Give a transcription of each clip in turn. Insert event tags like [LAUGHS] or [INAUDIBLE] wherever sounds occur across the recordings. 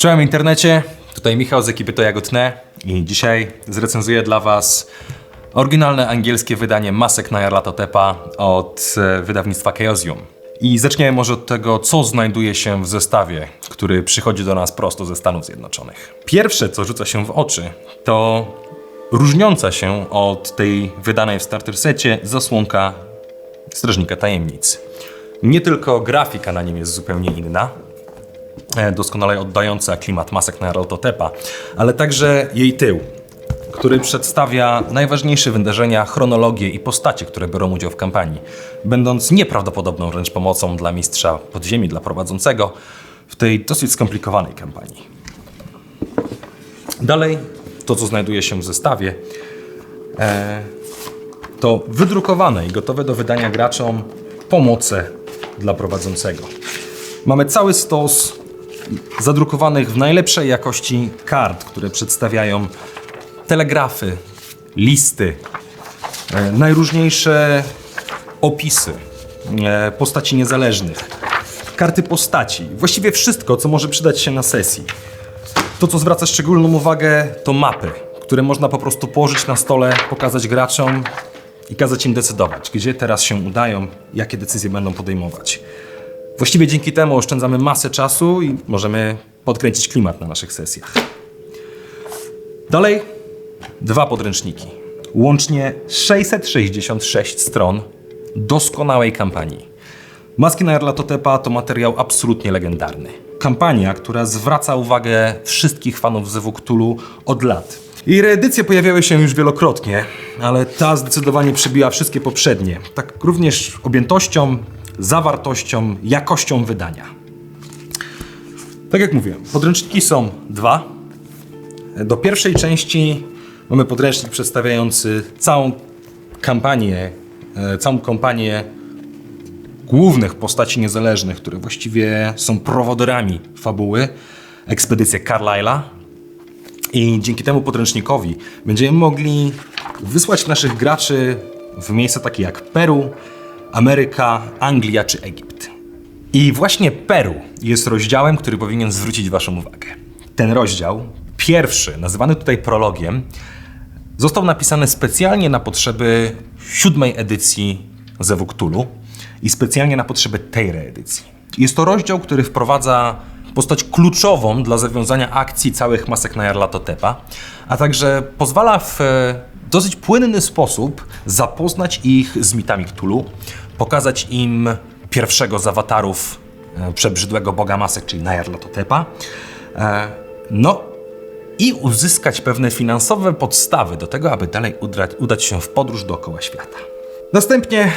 Czołem internecie, tutaj Michał z ekipy To Jagotne i dzisiaj zrecenzuję dla Was oryginalne angielskie wydanie Masek na Jarlatotepa od e, wydawnictwa Chaosium. I zaczniemy może od tego, co znajduje się w zestawie, który przychodzi do nas prosto ze Stanów Zjednoczonych. Pierwsze, co rzuca się w oczy, to różniąca się od tej wydanej w starter secie zasłonka Strażnika Tajemnic. Nie tylko grafika na nim jest zupełnie inna, doskonale oddająca klimat masek na Rototepa, ale także jej tył, który przedstawia najważniejsze wydarzenia, chronologię i postacie, które biorą udział w kampanii, będąc nieprawdopodobną wręcz pomocą dla mistrza podziemi, dla prowadzącego w tej dosyć skomplikowanej kampanii. Dalej, to co znajduje się w zestawie, e, to wydrukowane i gotowe do wydania graczom pomoce dla prowadzącego. Mamy cały stos zadrukowanych w najlepszej jakości kart, które przedstawiają telegrafy, listy, e, najróżniejsze opisy e, postaci niezależnych, karty postaci, właściwie wszystko, co może przydać się na sesji. To, co zwraca szczególną uwagę, to mapy, które można po prostu położyć na stole, pokazać graczom i kazać im decydować, gdzie teraz się udają, jakie decyzje będą podejmować. Właściwie dzięki temu oszczędzamy masę czasu i możemy podkręcić klimat na naszych sesjach. Dalej dwa podręczniki. Łącznie 666 stron doskonałej kampanii. Maski na Jarlatotepa to materiał absolutnie legendarny. Kampania, która zwraca uwagę wszystkich fanów Zewu Cthulhu od lat. Jej reedycje pojawiały się już wielokrotnie, ale ta zdecydowanie przebiła wszystkie poprzednie. Tak również objętością, zawartością, jakością wydania. Tak jak mówiłem, podręczniki są dwa. Do pierwszej części mamy podręcznik przedstawiający całą kampanię, e, całą kampanię głównych postaci niezależnych, które właściwie są prowodyrami fabuły, ekspedycję Carlyle'a. I dzięki temu podręcznikowi będziemy mogli wysłać naszych graczy w miejsca takie jak Peru, Ameryka, Anglia czy Egipt. I właśnie Peru jest rozdziałem, który powinien zwrócić Waszą uwagę. Ten rozdział, pierwszy, nazywany tutaj prologiem, został napisany specjalnie na potrzeby siódmej edycji Zewu Cthulhu i specjalnie na potrzeby tej reedycji. Jest to rozdział, który wprowadza postać kluczową dla zawiązania akcji całych masek na Jarlatotepa, a także pozwala w e, dosyć płynny sposób zapoznać ich z mitami Cthulhu, pokazać im pierwszego z awatarów e, przebrzydłego boga masek, czyli Nyarlathotepa, e, no i uzyskać pewne finansowe podstawy do tego, aby dalej udać, udać się w podróż dookoła świata. Następnie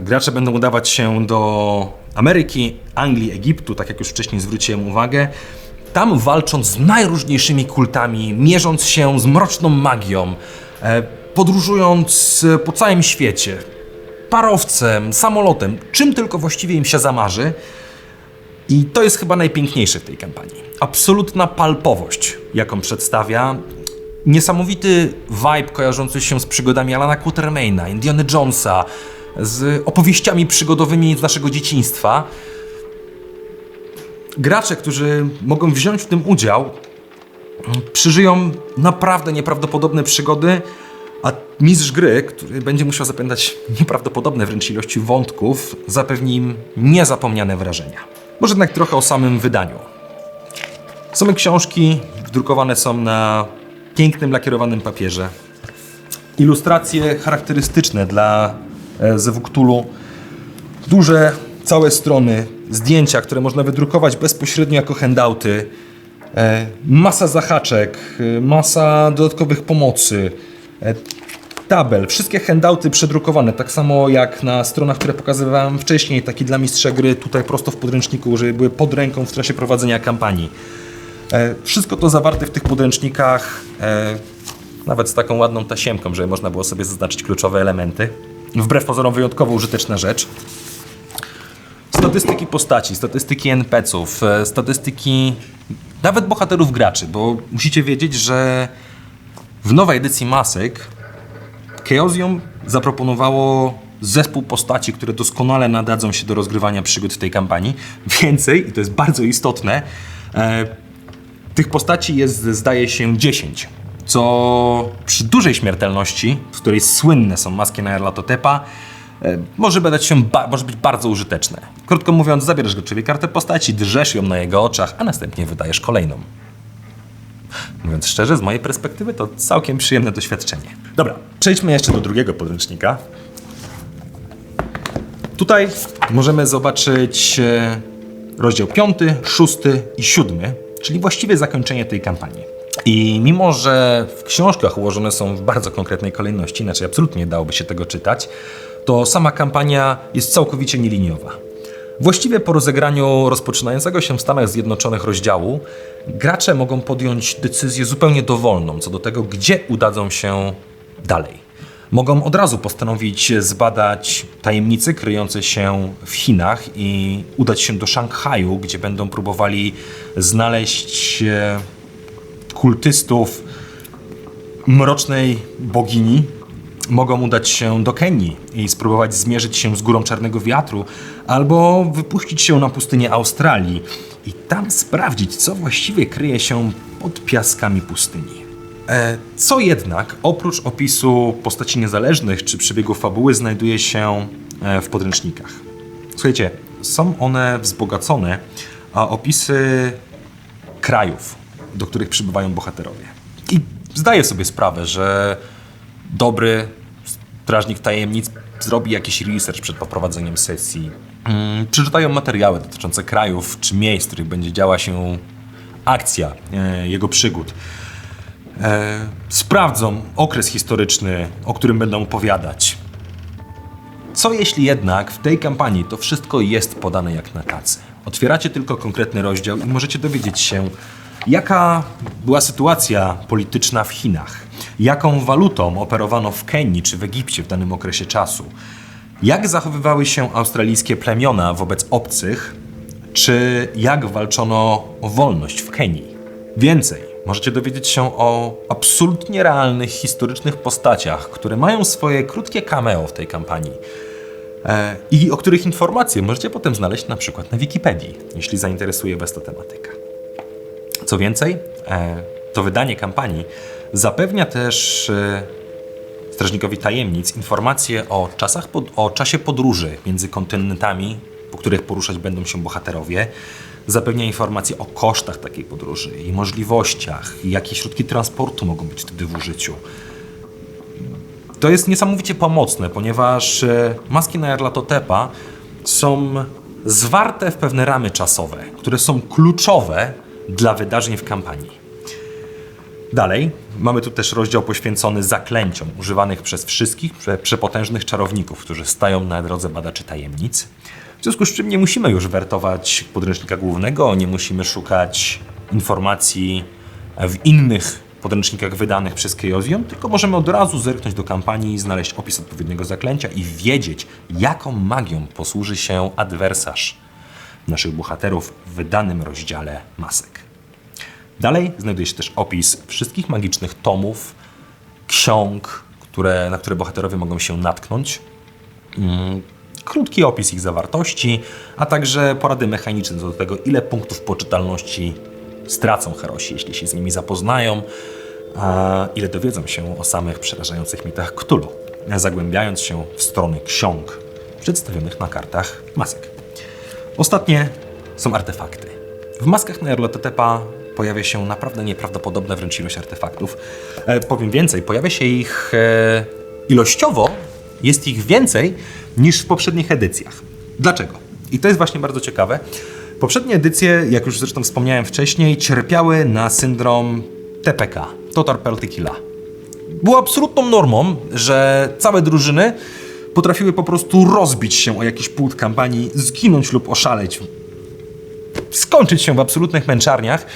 gracze będą udawać się do Ameryki, Anglii, Egiptu, tak jak już wcześniej zwróciłem uwagę. Tam walcząc z najróżniejszymi kultami, mierząc się z mroczną magią, podróżując po całym świecie, parowcem, samolotem, czym tylko właściwie im się zamarzy. I to jest chyba najpiękniejsze w tej kampanii. Absolutna palpowość, jaką przedstawia. Niesamowity vibe kojarzący się z przygodami Alana Quatermaina, Indiana Jonesa, z opowieściami przygodowymi z naszego dzieciństwa. Gracze, którzy mogą wziąć w tym udział, przeżyją naprawdę nieprawdopodobne przygody, a mistrz gry, który będzie musiał zapamiętać nieprawdopodobne wręcz ilości wątków, zapewni im niezapomniane wrażenia. Może jednak trochę o samym wydaniu. Same książki drukowane są na pięknym lakierowanym papierze. Ilustracje charakterystyczne dla e, Zewu Cthulhu. Duże, całe strony, zdjęcia, które można wydrukować bezpośrednio jako handouty. E, Masa zahaczek, e, masa dodatkowych pomocy, e, tabel, wszystkie handouty przedrukowane, tak samo jak na stronach, które pokazywałem wcześniej, taki dla mistrza gry, tutaj prosto w podręczniku, żeby były pod ręką w czasie prowadzenia kampanii. Wszystko to zawarte w tych podręcznikach, nawet z taką ładną tasiemką, żeby można było sobie zaznaczyć kluczowe elementy. Wbrew pozorom wyjątkowo użyteczna rzecz. Statystyki postaci, statystyki NPC-ów, statystyki nawet bohaterów graczy, bo musicie wiedzieć, że w nowej edycji Masek Chaosium zaproponowało zespół postaci, które doskonale nadadzą się do rozgrywania przygód w tej kampanii. [LAUGHS] Więcej, i to jest bardzo istotne, e, Tych postaci jest, zdaje się, 10, co przy dużej śmiertelności, z której słynne są maski na Erlatotepa, może, badać się może być bardzo użyteczne. Krótko mówiąc, zabierasz gościowi kartę postaci, drzesz ją na jego oczach, a następnie wydajesz kolejną. Mówiąc szczerze, z mojej perspektywy to całkiem przyjemne doświadczenie. Dobra, przejdźmy jeszcze do drugiego podręcznika. Tutaj możemy zobaczyć e, rozdział 5, 6 i 7, czyli właściwie zakończenie tej kampanii. I mimo, że w książkach ułożone są w bardzo konkretnej kolejności, inaczej absolutnie nie dałoby się tego czytać, to sama kampania jest całkowicie nieliniowa. Właściwie po rozegraniu rozpoczynającego się w Stanach Zjednoczonych rozdziału, gracze mogą podjąć decyzję zupełnie dowolną co do tego, gdzie udadzą się dalej. Mogą od razu postanowić zbadać tajemnice kryjące się w Chinach i udać się do Szanghaju, gdzie będą próbowali znaleźć e, kultystów mrocznej bogini. Mogą udać się do Kenii i spróbować zmierzyć się z górą Czarnego Wiatru, albo wypuścić się na pustynię Australii i tam sprawdzić, co właściwie kryje się pod piaskami pustyni. E, Co jednak, oprócz opisu postaci niezależnych czy przebiegów fabuły, znajduje się e, w podręcznikach? Słuchajcie, są one wzbogacone, a opisy krajów, do których przybywają bohaterowie. I zdaję sobie sprawę, że dobry strażnik tajemnic zrobi jakiś research przed poprowadzeniem sesji. Mm, Przeczytają materiały dotyczące krajów czy miejsc, w których będzie działa się akcja e, jego przygód. E, sprawdzą okres historyczny, o którym będą opowiadać. Co jeśli jednak w tej kampanii to wszystko jest podane jak na tacy? Otwieracie tylko konkretny rozdział i możecie dowiedzieć się, jaka była sytuacja polityczna w Chinach, jaką walutą operowano w Kenii czy w Egipcie w danym okresie czasu, jak zachowywały się australijskie plemiona wobec obcych, czy jak walczono o wolność w Kenii. Więcej, możecie dowiedzieć się o absolutnie realnych, historycznych postaciach, które mają swoje krótkie cameo w tej kampanii e, i o których informacje możecie potem znaleźć na przykład na Wikipedii, jeśli zainteresuje Was ta tematyka. Co więcej, e, to wydanie kampanii zapewnia też e, Strażnikowi Tajemnic informacje o, czasach pod, o czasie podróży między kontynentami, po których poruszać będą się bohaterowie. Zapewnia informacje o kosztach takiej podróży i możliwościach, jakie środki transportu mogą być wtedy w użyciu. To jest niesamowicie pomocne, ponieważ e, maski na Erlatotepa są zwarte w pewne ramy czasowe, które są kluczowe dla wydarzeń w kampanii. Dalej, mamy tu też rozdział poświęcony zaklęciom używanych przez wszystkich prze, przepotężnych czarowników, którzy stają na drodze badaczy tajemnic. W związku z czym nie musimy już wertować podręcznika głównego, nie musimy szukać informacji w innych podręcznikach wydanych przez Chaosium, tylko możemy od razu zerknąć do kampanii, znaleźć opis odpowiedniego zaklęcia i wiedzieć, jaką magią posłuży się adwersarz naszych bohaterów w wydanym rozdziale masek. Dalej znajduje się też opis wszystkich magicznych tomów, ksiąg, które, na które bohaterowie mogą się natknąć. Mm, Krótki opis ich zawartości, a także porady mechaniczne co do tego, ile punktów poczytalności stracą herosi, jeśli się z nimi zapoznają, a ile dowiedzą się o samych przerażających mitach Cthulhu, zagłębiając się w strony ksiąg przedstawionych na kartach masek. Ostatnie są artefakty. W maskach na Erlotetepa pojawia się naprawdę nieprawdopodobna wręcz ilość artefaktów. E, powiem więcej, pojawia się ich e, ilościowo, jest ich więcej niż w poprzednich edycjach. Dlaczego? I to jest właśnie bardzo ciekawe. Poprzednie edycje, jak już zresztą wspomniałem wcześniej, cierpiały na syndrom TPK, Total Penalty Killa. Było absolutną normą, że całe drużyny potrafiły po prostu rozbić się o jakiś płód kampanii, zginąć lub oszaleć skończyć się w absolutnych męczarniach,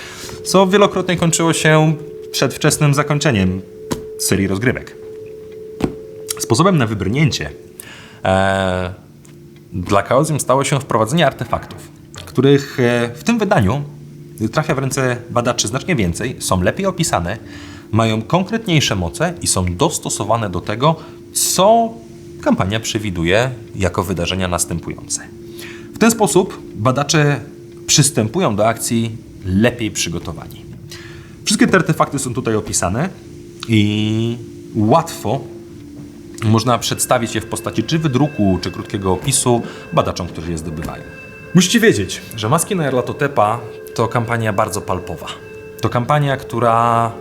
co wielokrotnie kończyło się przedwczesnym zakończeniem serii rozgrywek. Sposobem na wybrnięcie e, dla Chaosium stało się wprowadzenie artefaktów, których e, w tym wydaniu trafia w ręce badaczy znacznie więcej, są lepiej opisane, mają konkretniejsze moce i są dostosowane do tego, co kampania przewiduje jako wydarzenia następujące. W ten sposób badacze przystępują do akcji lepiej przygotowani. Wszystkie te artefakty są tutaj opisane i łatwo można przedstawić je w postaci czy wydruku, czy krótkiego opisu badaczom, którzy je zdobywają. Musicie wiedzieć, że Maski na Erlatotepa to kampania bardzo palpowa. To kampania, która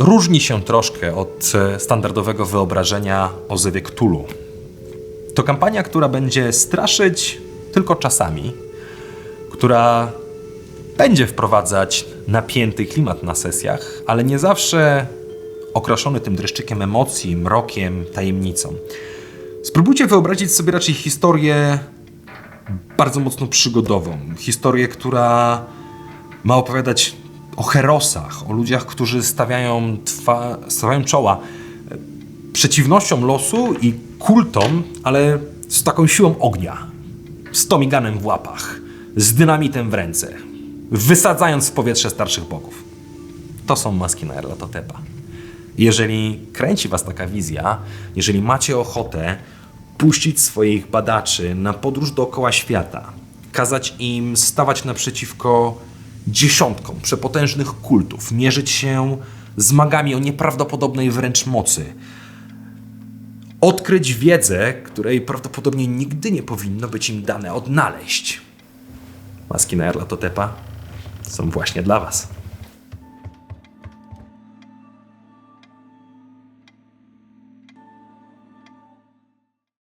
różni się troszkę od e, standardowego wyobrażenia o Zewie Cthulhu. To kampania, która będzie straszyć tylko czasami, która będzie wprowadzać napięty klimat na sesjach, ale nie zawsze okraszony tym dreszczykiem emocji, mrokiem, tajemnicą. Spróbujcie wyobrazić sobie raczej historię bardzo mocno przygodową. Historię, która ma opowiadać o herosach, o ludziach, którzy stawiają, twa, stawiają czoła e, przeciwnościom losu i kultom, ale z taką siłą ognia, z tomiganem w łapach, z dynamitem w ręce, wysadzając w powietrze starszych bogów. To są maski na Erlatotepa. Jeżeli kręci Was taka wizja, jeżeli macie ochotę puścić swoich badaczy na podróż dookoła świata, kazać im stawać naprzeciwko dziesiątkom przepotężnych kultów, mierzyć się z magami o nieprawdopodobnej wręcz mocy, odkryć wiedzę, której prawdopodobnie nigdy nie powinno być im dane odnaleźć. Maski na Erlatotepa są właśnie dla Was.